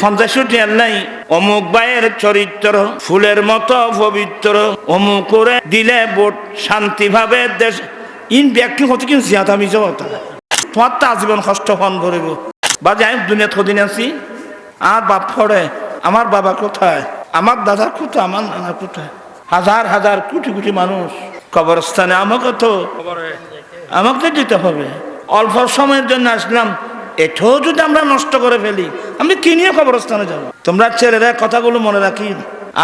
পঞ্চাশটি নাই। অমুক ভাইয়ের চরিত্র ফুলের মতো পবিত্র। অমুক করে দিলে বোট শান্তিভাবে দেশ। ইন ব্যক্তি হতে কিন্তু জিয়াতা মিজা হতা তোমার তো আজীবন কষ্ট ফোন ভরিব বা যাই দুনিয়া থদিন আছি। আর বাপ ফড়ে আমার বাবা কোথায়? আমার দাদা কোথায়? আমার নানা কোথায়? হাজার হাজার কোটি কোটি মানুষ। কবরস্থানে আমাকে তো আমাকে তো দিতে হবে। অল্প সময়ের জন্য আসলাম। এটাও যদি আমরা নষ্ট করে ফেলি আমি কি নিয়ে কবরস্থানে যাব? তোমরা ছেলেরা কথাগুলো মনে রাখি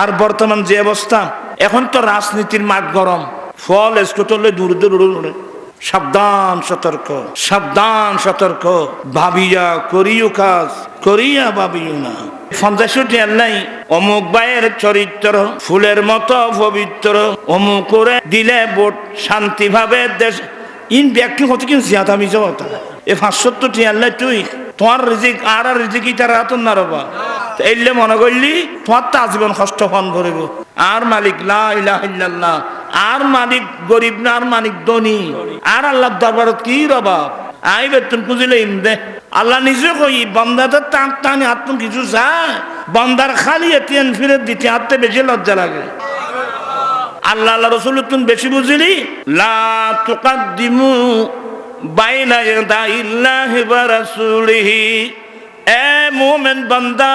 আর বর্তমান যে অবস্থা, এখন তো রাজনীতির মাঠ গরম। ফল এসকোটলে দূর দূরে দূরে সাবধান, সতর্ক সাবধান, সতর্ক। ভাবিয়া করিও কাজ, করিয়া ভাবিও না। পঞ্চাশটি নাই, অমুক ভাইয়ের চরিত্র, ফুলের মতো পবিত্র। অমুক করে দিলে বোট শান্তিভাবে দেশ ইন ব্যক্তি হতে কিন্তু জিয়াতা মিজা হতা এ পাঁচশোত্তর টিয়াল্লাই তুই, তোমার রিজিক, আর আর রিজিক ইটার হাতন না রবা। এইলে মনে করলি, তোমার তো আজীবন কষ্ট ফোন ভরিব আর মালিক, লা ইল্লাল্লাহ। আর মালিক গরিব না, আর মালিক ধনী। আর আল্লাহর দরবারত কি রবা? আই বেতন খুঁজিলে ইম দে। আল্লাহ নিজে কই বন্দাতে টান টানি আত্ম কিছু চায়। বন্দার খালি এতিয়ান ফিরে দিতে হাতে বেশি লজ্জা লাগে। আল্লাহ আল্লাহ রসুল তুমি বেশি বুঝলি, লা তুকাদ্দিমু বাইনা ইয়াদাইল্লাহি ওয়া রাসূলিহি। এ মুমিন বান্দা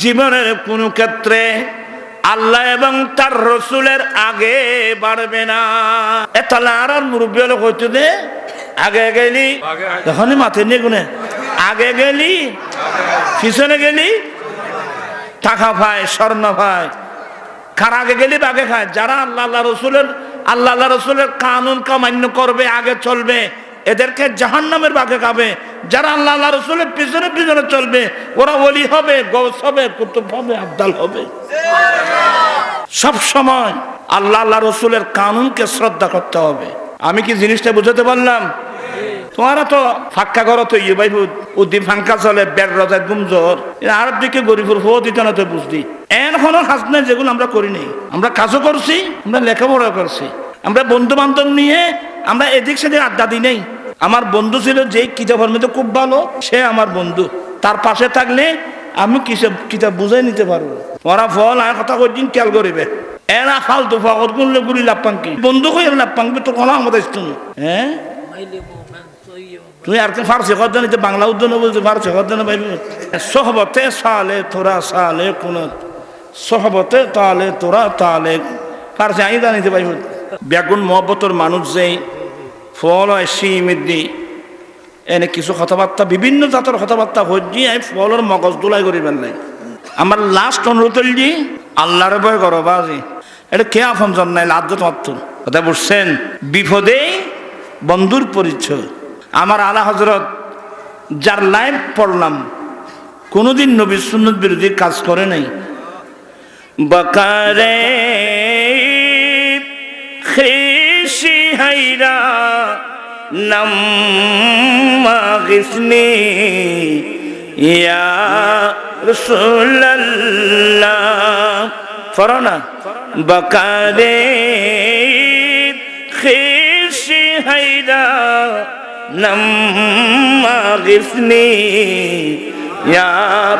জীবনের কোন ক্ষেত্রে আল্লাহ এবং তার রসুলের আগে বাড়বে না। এ তাহলে আর আর মুরব্বী হলে কইতে দে আগে গেলি এখনই মাথে নিয়ে গুনে। আগে গেলি পিছনে গেলি টাকা পায় স্বর্ণ পায়। কার আগে গেলে আগে খায়। যারা আল্লাহ আল্লাহ রসুলের, আল্লাহ আল্লাহ রসুলের কানুন কামান্য করবে, আগে চলবে, এদেরকে জাহান নামের বাগে খাবে। যারা আল্লাহ আল্লাহ রসুলের পিছনে পিছনে চলবে, ওরা ওলি হবে, গৌস হবে, কুতুব হবে, আবদাল হবে। সব সময় আল্লাহ আল্লাহ রসুলের কানুনকে শ্রদ্ধা করতে হবে। আমি কি জিনিসটা বুঝাতে পারলাম? তোমারা তো ফাঁকা করো তো ইয়ে ভাই উদ্দিন ফাঙ্কা চলে বের রাজায় গুমজোর। আরব দিকে গরিবুর হো দিত না তো বুঝলি। এন কোনো কাজ নেই যেগুলো আমরা করিনি আমরা কাজও করছি, আমরা লেখাপড়া করছি। আমরা বন্ধু বান্ধব নিয়ে আমরা এদিক সেদিক আড্ডা দিই নেই। আমার বন্ধু ছিল যে কিতাবের মধ্যে খুব ভালো, সে আমার বন্ধু। তার পাশে থাকলে আমি কিসব কিতাব বুঝাই নিতে পারব। ওরা ফল আর কথা কদিন খেয়াল করিবে। এরা ফালতু ফকর করলে গুলি পাঙ্কি বন্ধু কই লাভ পাঙ্কি তো কোনো আমাদের হ্যাঁ? তুই আর কি ফার্সি কদ্দন এটা বাংলা উদ্দন বলতে ফার্সি কদ্দন পাইবি সহবতে সালে তোরা, সালে কোন। সহবতে তালে তোরা, তালে। ফার্সি আই জানিতে পাইব। বেগুন মহব্বতর মানুষ যে ফল হয় সিমিদি এনে কিছু কথাবার্তা, বিভিন্ন জাতের কথাবার্তা হজ্জি আমি ফলর মগজ দোলাই করিবেন নাই। আমার লাস্ট অনুরোধ হলি আল্লাহর ভয় করো বাজি। এটা কে আপন জন্মাই লাদ্য তোমার কথা বুঝছেন? বিপদে বন্ধুর পরিচয়। আমার আলা হজরত যার লাইফ পড়লাম, কোনোদিন নবী সুন্নত বিরোধী কাজ করে নাই। বকারে খেসি হাইরা নাম্মাগিসনি ইয়া রসুল্লাহ ফরো না। বকারে খেসি হাইরা لما غثني يا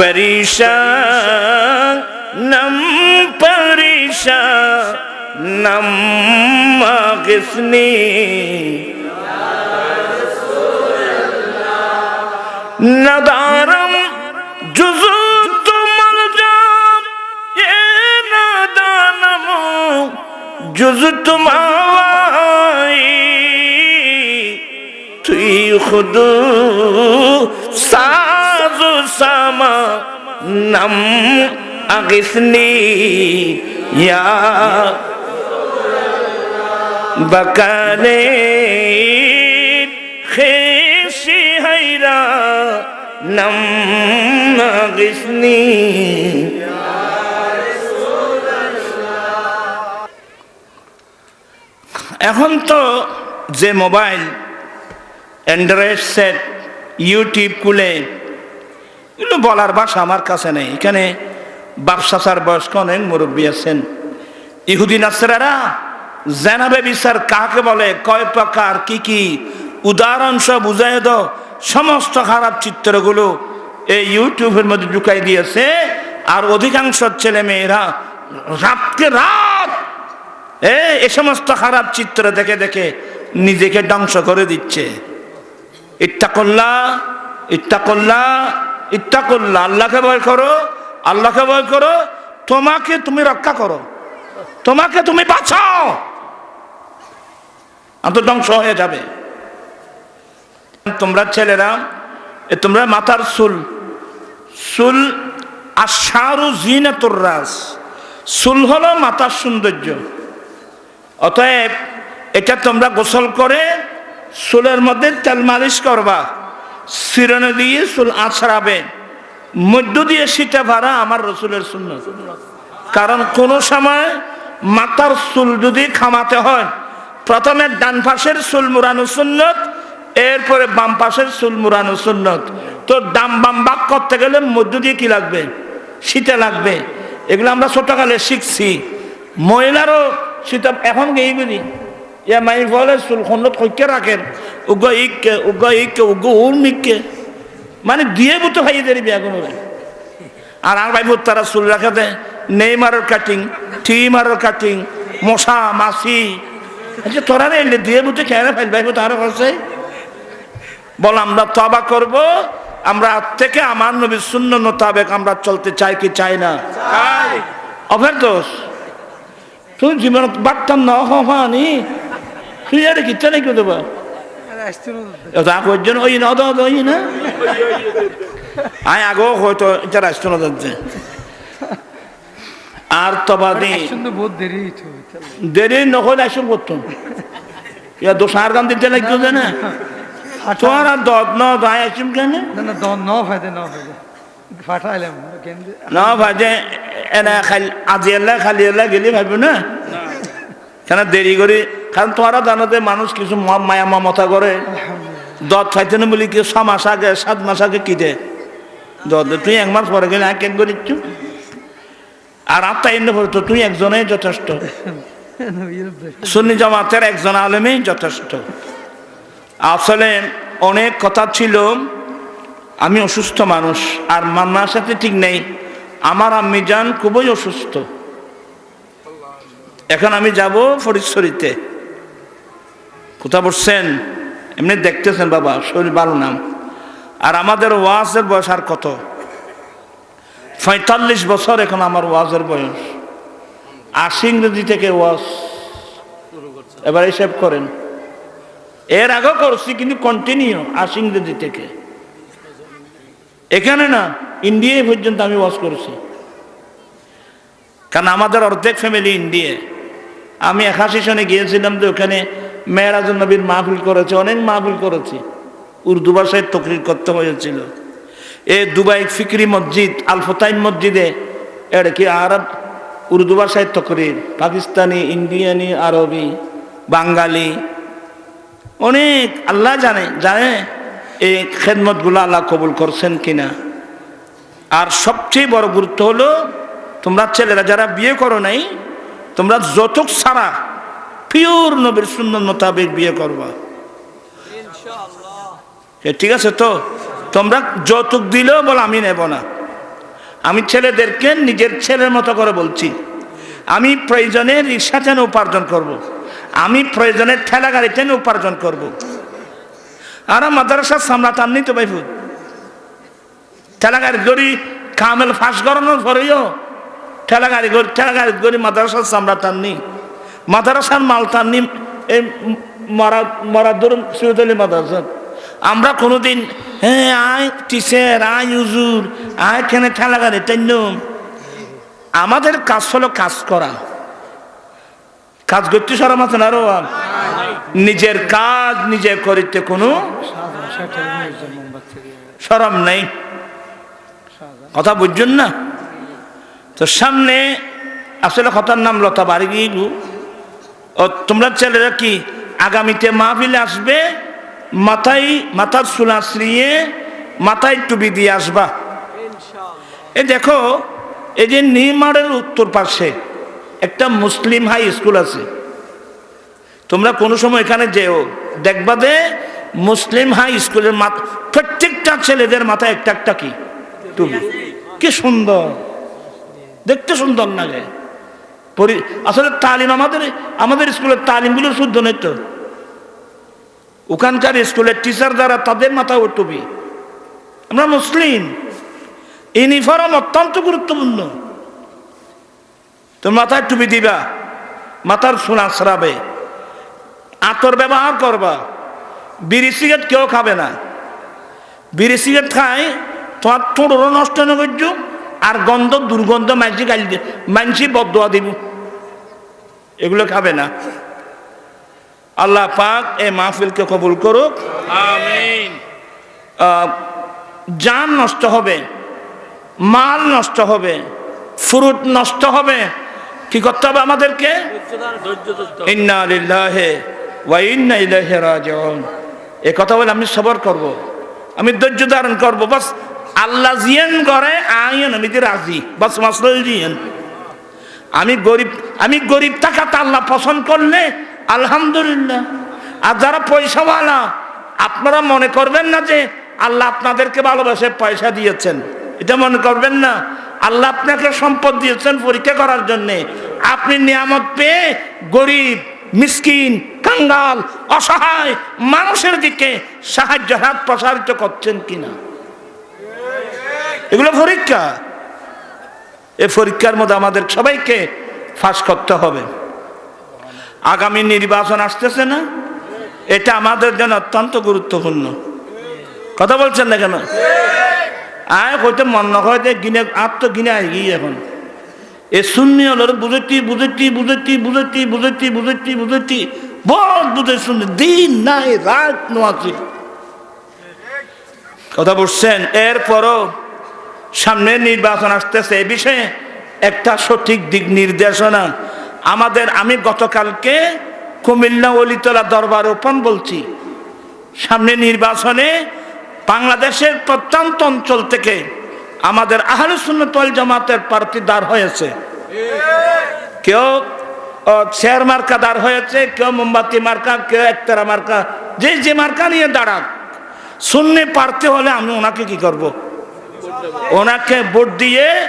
پریشان نم پریشان نم غثني ندارم جزو تمر جام یہ ندانم جز تم খুদ সাজ সামা নাম আগিসনি ইয়া বকানে খেসি হাইরা নাম আগিসনি এখন তো যে মোবাইল অ্যান্ড্রয়েড সেট, ইউটিউব খুলে, এগুলো বলার ভাষা আমার কাছে নেই। এখানে বাপসাসার বয়স্ক অনেক মুরব্বী আছেন। ইহুদিন নাসরারা জেনাবে বিচার কাকে বলে, কয় প্রকার, কি কি? উদাহরণ সব বুঝাই দাও। সমস্ত খারাপ চিত্রগুলো এই ইউটিউবের মধ্যে ঢুকাই দিয়েছে। আর অধিকাংশ ছেলে মেয়েরা রাতকে রাত এ সমস্ত খারাপ চিত্র দেখে দেখে নিজেকে ধ্বংস করে দিচ্ছে। ইত্তাকল্লা ইত্তাকল্লা ইত্তাকল্লা আল্লাহকে ভয় করো, আল্লাহকে ভয় করো, তোমাকে তুমি রক্ষা করো, তোমাকে তুমি বাঁচাও। তো ধ্বংস হয়ে যাবে। তোমরা ছেলেরা, এ তোমরা মাথার চুল। চুল আশারু জিনাতুর রাস চুল হলো মাথার সৌন্দর্য। অতএব এটা তোমরা গোসল করে চুলের মধ্যে তেল মালিশ করবা। সিরনে দিয়ে চুল আছড়াবে। মধ্য দিয়ে সিটা ভাড়া আমার রসুলের শূন্য কারণ কোন সময় মাথার চুল যদি খামাতে হয়, প্রথমে ডান পাশের চুল মুরানো সুন্নত, এরপরে বাম পাশের চুল মুরানো সুন্নত। তো ডাম বাম বাক করতে গেলে মধ্য দিয়ে কি লাগবে? শীতে লাগবে। এগুলো আমরা ছোটকালে শিখছি। মহিলারও শীত এখন গেই বলি ইয়া মাই বলে চুল খন্ড থৈকে রাখেন উগ্র ইককে উগ্র ইককে উগ্র উল মিককে মানে দিয়ে বুতো ভাই দেরি বিয়া কোনো আর আর ভাই তারা চুল রাখা দেয় নেইমারের কাটিং টিমারের কাটিং মশা মাছি আচ্ছা তোরা রে এলে দিয়ে বুঝে খেয়ে ফেল ভাই তারা কাছে বল আমরা তবা করব আমরা থেকে আমার নবীর শূন্য মোতাবেক আমরা চলতে চাই কি চাই না অফের দোষ তুই জীবন বাটতাম না হানি তুই আরে কি চলে কি দেবা তা কজন ওই না দাও ওই না আয় আগো হয়তো এটা রাষ্ট্র যাচ্ছে আর তবা দিই সুন্দর বহুত দেরি নহলে আসুন করতাম ইয়া দোষার গান দিতে লাগতো যে না তোমার আর ন দায় আসুন কেন না না ন ফায়দে ন ফায়দে ফাটাইলাম ন ভাজে এনা খালি আজি খালি গেলি না কেন দেরি করে কারণ তোমারা জানো যে মানুষ কিছু মায়া মমতা করে। দত খাইতে না বলি কি ছ মাস আগে সাত মাস আগে কি দে? দত। তুই এক মাস পরে গেলে এক এক করিচ্ছু আর আত্মা এনে পরে তো তুই একজনেই যথেষ্ট। সুন্নি জামাতের একজন আলেমেই যথেষ্ট। আসলে অনেক কথা ছিল আমি অসুস্থ মানুষ আর মান্নার সাথে ঠিক নেই। আমার আম্মি যান খুবই অসুস্থ। এখন আমি যাব ফরিদশরীতে কোথা বসছেন? এমনি দেখতেছেন বাবা, শরীর ভালো নাম আর আমাদের ওয়াজের বয়স আর কত? পঁয়তাল্লিশ বছর এখন আমার ওয়াজের বয়স। আশি ইংরেজি থেকে ওয়াজ এবার হিসেব করেন। এর আগেও করছি, কিন্তু কন্টিনিউ আশি ইংরেজি থেকে। এখানে না ইন্ডিয়ায় পর্যন্ত আমি ওয়াজ করেছি। কারণ আমাদের অর্ধেক ফ্যামিলি ইন্ডিয়া আমি একাশি সনে গিয়েছিলাম যে ওখানে মেয়েরাজ নবীর মাহফিল করেছে, অনেক মাহফিল করেছি। উর্দু ভাষায় তকরির করতে হয়েছিল। এ দুবাই ফিকরি মসজিদ, আলফতাইন মসজিদে এটা কি আরব, উর্দু ভাষায় তকরির, পাকিস্তানি, ইন্ডিয়ানি, আরবি, বাঙালি। অনেক, আল্লাহ জানে জানে এই খেদমতগুলো আল্লাহ কবুল করছেন কিনা। আর সবচেয়ে বড় গুরুত্ব হলো, তোমরা ছেলেরা যারা বিয়ে করো নাই, তোমরা যৌতুক ছাড়া পিওর নবীর সুন্দর মোতাবেক বিয়ে করবা। ঠিক আছে তো? তোমরা যৌতুক দিলেও বল, আমি নেব না। আমি ছেলেদেরকে নিজের ছেলের মতো করে বলছি। আমি প্রয়োজনে রিক্সা টেনে উপার্জন করব। আমি প্রয়োজনে ঠেলা গাড়ি টেনে উপার্জন করব। আর মাদ্রাসার সামলাতাম নি তো ভাইফু ঠেলা গাড়ি গড়ি কামেল ফাঁস করানোর পরেও ঠেলা গাড়ি গড়ি ঠেলা গাড়ি গড়ি মাদ্রাসার সামলাতাম নি মাদ্রাসার মাল টাননি এই মরা মরা ধরুন সুরতলি মাদ্রাসা। আমরা কোনোদিন হ্যাঁ আয় টিচার, আয় উজুর আয় কেনে ঠেলা গাড়ি টাইন আমাদের কাজ হলো কাজ করা। কাজ করতে সরম আছে না আরও নিজের কাজ নিজে করিতে কোনো সরম নেই। কথা বুঝছেন না? তো সামনে, আসলে কথার নাম লতা বাড়ি গিয়ে ও তোমরা ছেলেরা কি আগামীতে মাহফিলে আসবে? মাথায়, মাথার চুল আশ্রিয়ে মাথায় টুপি দিয়ে আসবা। এ দেখো, এই যে নিমারের উত্তর পাশে একটা মুসলিম হাই স্কুল আছে। তোমরা কোনো সময় এখানে যেও, দেখবা যে মুসলিম হাই স্কুলের প্রত্যেকটা ছেলেদের মাথায় একটা একটা কি? টুপি। কি সুন্দর। দেখতে সুন্দর লাগে। আসলে তালিম আমাদের আমাদের স্কুলের তালিমগুলো শুদ্ধ নেই তো। ওখানকার স্কুলের টিচার যারা, তাদের মাথা টুপি। আমরা মুসলিম। ইউনিফর্ম অত্যন্ত গুরুত্বপূর্ণ। তুমি মাথায় টুপি দিবা, মাথার সোনা সরাবে আতর ব্যবহার করবা। বিড়ি সিগারেট কেউ খাবে না। বিড়ি সিগারেট খায়, তোমার ঠোঁটও নষ্ট না করছ? আর গন্ধ দুর্গন্ধ মানসি গালি দিয়ে মানসি বদোয়া দিব। এগুলো খাবে না। আল্লাহ পাক এ মাহফিলকে কবুল করুক। জান নষ্ট হবে মাল নষ্ট হবে ফ্রুট নষ্ট হবে কি করতে হবে আমাদেরকে? এ কথা বলে আমি সবর করব আমি ধৈর্য ধারণ করব বাস আল্লাহ জিয়ান করে আইন আমি রাজি, বাস মাসল জিয়ান। আমি গরিব আমি গরিব থাকাটা আল্লাহ পছন্দ করলে, আলহামদুলিল্লাহ। আর যারা পয়সাওয়ালা, আপনারা মনে করবেন না যে আল্লাহ আপনাদেরকে ভালোবাসে, পয়সা দিয়েছেন। এটা মনে করবেন না। আল্লাহ আপনাকে সম্পদ দিয়েছেন পরীক্ষা করার জন্য। আপনি নিয়ামত পেয়ে গরিব, মিসকিন, কাঙ্গাল, অসহায় মানুষের দিকে সাহায্য হাত প্রসারিত করছেন কিনা? এগুলো পরীক্ষা। এই পরীক্ষার মধ্যে আমাদের সবাইকে ফাঁস করতে হবে। আগামী নির্বাচন আসতেছে না? এটা আমাদের জন্য অত্যন্ত গুরুত্বপূর্ণ। কথা বলছেন না কেন? আয় হইতে মন নয় যে গিনে, আর তো গিনে গিয়ে এখন। এ শূন্য হলো বুঝেছি বুঝেছি বুঝেছি বুঝেছি বুঝেছি বুঝেছি বুঝেছি। বহুত বুঝে শুনে দিন নাই, রাত নোয়াছি কথা বলছেন? এরপরও সামনে নির্বাচন আসতেছে, এ বিষয়ে একটা সঠিক দিক নির্দেশনা। আমাদের, আমি গতকালকে কুমিল্লা অলিতলা দরবার ওপন বলছি। সামনে নির্বাচনে বাংলাদেশের প্রত্যন্ত অঞ্চল থেকে আমাদের আহলুসুন্নতল জামাতের প্রার্থী দাঁড় হয়েছে। কেউ শেয়ার মার্কা দাঁড় হয়েছে, কেউ মোমবাতি মার্কা, কেউ একতারা মার্কা, যে যে মার্কা নিয়ে দাঁড়াক। শূন্য প্রার্থী হলে আমি ওনাকে কি করব। ওনাকে ভোট দিয়ে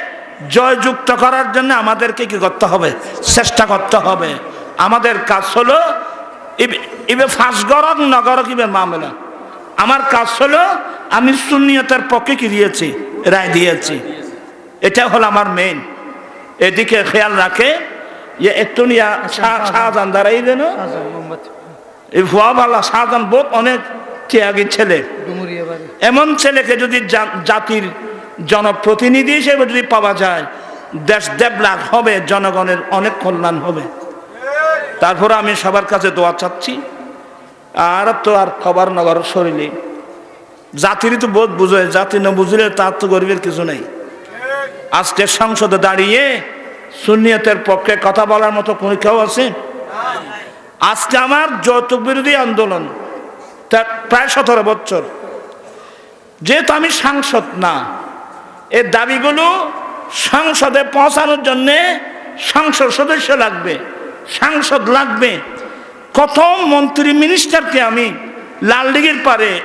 জয়যুক্ত করার জন্য আমাদেরকে কি করতে হবে? চেষ্টা করতে হবে। আমাদের কাজ হলো ইবে- ইবে ফাঁস গরক নগরক ইবে মামলা? আমার কাজ হলো আমি সুন্নিয়তের পক্ষে কি দিয়েছি? রায় দিয়েছি। এটা হলো আমার মেইন এদিকে খেয়াল রাখে যে একটু শাহজাহান দাঁড়াই দেন মোমবাতি এই ভুয়াবালা শাহজাহান বহুত অনেক ত্যাগী ছেলে। এমন ছেলেকে যদি জাতির জনপ্রতিনিধি হিসেবে যদি পাওয়া যায়, দেশ ডেভেলপ হবে, জনগণের অনেক কল্যাণ হবে। তারপরে আমি সবার কাছে দোয়া চাচ্ছি। আর তো আর খবর নগর শরীরে। জাতিরই তো বোধ বুঝে, জাতি না বুঝলে তার তো গরিবের কিছু নেই। আজকে সংসদে দাঁড়িয়ে সুন্নিয়তের পক্ষে কথা বলার মতো কোনো কেউ আছে? আজকে আমার যৌতুক বিরোধী আন্দোলন প্রায় সতেরো বছর। যেহেতু আমি সাংসদ না এর দাবিগুলো সংসদে পৌঁছানোর জন্যে সংসদ সদস্য লাগবে সাংসদ লাগবে। কত মন্ত্রী মিনিস্টারকে আমি লালদিঘির পারে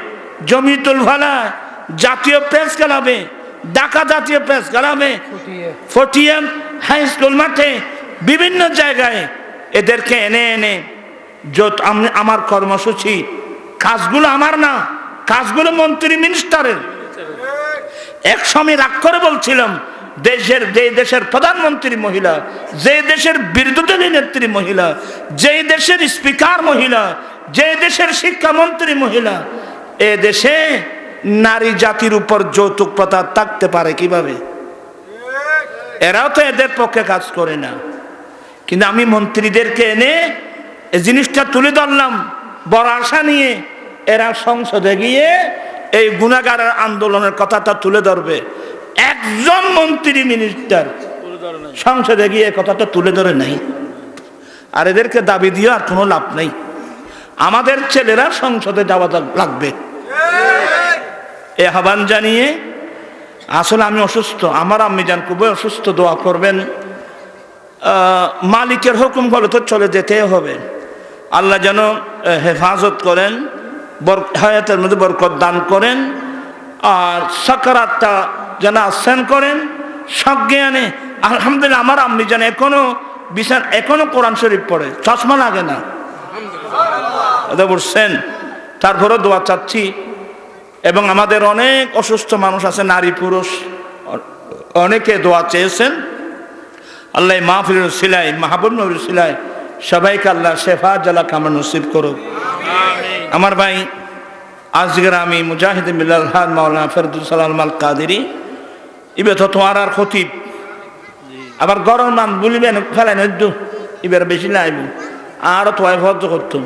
জমিতুল ভালা জাতীয় প্রেস ক্লাবে ঢাকা জাতীয় প্রেস ক্লাবে ফটিয়াম হাই স্কুল মাঠে বিভিন্ন জায়গায় এদেরকে এনে এনে যত আম- আমার কর্মসূচি কাজগুলো আমার না কাজগুলো মন্ত্রী মিনিস্টারের। এক সময় রাগ করে বলছিলাম, দেশের যে দেশের প্রধানমন্ত্রী মহিলা যে দেশের বিরোধী নেত্রী মহিলা যে দেশের স্পিকার মহিলা যে দেশের শিক্ষামন্ত্রী মহিলা, এ দেশে নারী জাতির উপর যৌতুক প্রথা থাকতে পারে কীভাবে? এরাও তো এদের পক্ষে কাজ করে না। কিন্তু আমি মন্ত্রীদেরকে এনে এই জিনিসটা তুলে ধরলাম, বড় আশা নিয়ে এরা সংসদে গিয়ে এই গুণাগারের আন্দোলনের কথাটা তুলে ধরবে। একজন মন্ত্রী মিনিস্টার সংসদে গিয়ে কথাটা তুলে ধরে নাই। আর এদেরকে দাবি দিয়ে আর কোনো লাভ নেই। আমাদের ছেলেরা সংসদে যাওয়া লাগবে। এ আহ্বান জানিয়ে, আসলে আমি অসুস্থ, আমার আম্মি যান খুবই অসুস্থ, দোয়া করবেন। মালিকের হুকুম বলে তো চলে যেতে হবে। আল্লাহ যেন হেফাজত করেন। হায়াতের মধ্যে বরকত দান করেন, আর সাকারাতটা যেন আসান করেন। সজ্ঞানে আলহামদুলিল্লাহ আমার আম্মি যেন এখনও বিছান এখনও কোরআন শরীফ পড়ে, চশমা লাগে না। এটা বলছেন, তারপরেও দোয়া চাচ্ছি। এবং আমাদের অনেক অসুস্থ মানুষ আছে, নারী পুরুষ, অনেকে দোয়া চেয়েছেন। আল্লাহ মাহফিল সিলাই, মাহবুব নবীর সিলাই, সবাইকে আল্লাহ শেফা জালা কামা নসিব করুক। আমার ভাই আজকের আমি মুজাহিদ মিল্লাল হাদ মাওলানা ফেরদুল সালাম আল কাদেরি, ইবে তো তোমার আর খতিব। আবার গরম নাম বলিবেন, ফেলেন একটু এবার বেশি লাইব। আর তোয়াই ভদ্র করতুম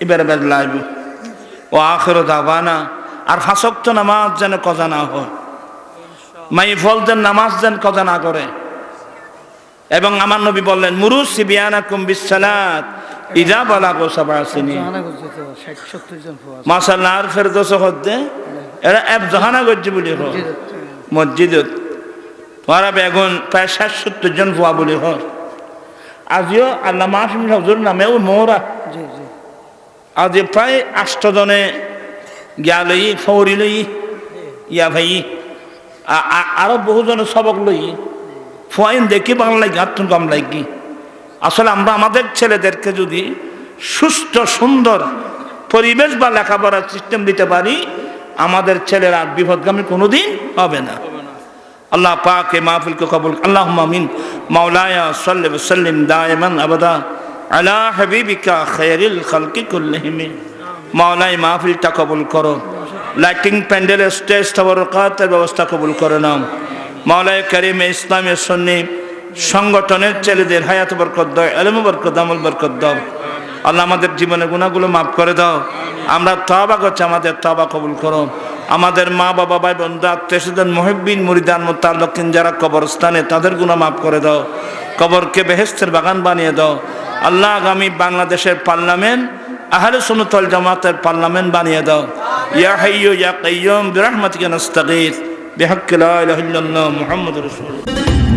এবার বেশ লাইব। ও আখের দাবানা আর ফাঁসক্ত নামাজ যেন কজা না হয়। মাই ফল যেন নামাজ যেন কজা না করে। এবং আমার নবী বললেন, মুরুস সিবিয়ানা কুম বিসালাত ইজা বলা গো সবা আসিনি। জাহানা করছে তো ষাট সত্তর জন মাসাল্লাহ আর ফেরদোস হদ্দে? এরা এক জহানা করছে বলি হ। মসজিদত। তোমারা বেগুন প্রায় ষাট সত্তর জন ভুয়া বলি হ। আজিও আল্লাহ মাহফিম হজুর নামেও জি আজ প্রায় আষ্ট জনে গিয়া লই ফৌরি লই ইয়া ভাই আরও বহুজনে সবক লই। ফুয়াইন দেখি বাংলা লাগি হাত কম লাগি। আসলে আমরা আমাদের ছেলেদেরকে যদি সুস্থ, সুন্দর পরিবেশ বা লেখাপড়ার সিস্টেম দিতে পারি, আমাদের ছেলেরা বিপদগামী কোনোদিন হবে না। আল্লাহ পাক মাহফিলকে কবুল আল্লাহ মামিন মাওলায়া সাল্লি সাল্লিম দায়মান আবাদা আলা হাবিবিকা খায়রিল খালকি কুল্লিহিম। মাওলাই মাহফিলটা কবুল করো। লাইটিং প্যান্ডেল স্টেজ তবরকাতের ব্যবস্থা কবুল করে নাও। মাওলায় করিম ইসলামের সন্নি সংগঠনের ছেলেদের হায়াত বরকত দাও, এলম বরকত, আমল বরকত দাও। আল্লাহ আমাদের জীবনের গুণাগুলো মাফ করে দাও। আমরা তবা করছি, আমাদের তবা কবুল করো। আমাদের মা বাবা, ভাই বন্ধু আত্মীয় স্বজন মহিবিন মুরিদান মোতাল্লকিন যারা কবরস্থানে, তাদের গুণা মাফ করে দাও। কবরকে বেহেস্তের বাগান বানিয়ে দাও। আল্লাহ আগামী বাংলাদেশের পার্লামেন্ট, আহলে সুনতল জামাতের পার্লামেন্ট বানিয়ে দাও। ইয়া হাইয়ু ইয়া কাইয়ুম বিরহমাতিকা নাস্তাগীথ বিহাক্কি লা ইলাহা ইল্লাল্লাহ মুহাম্মাদুর রাসূলুল্লাহ।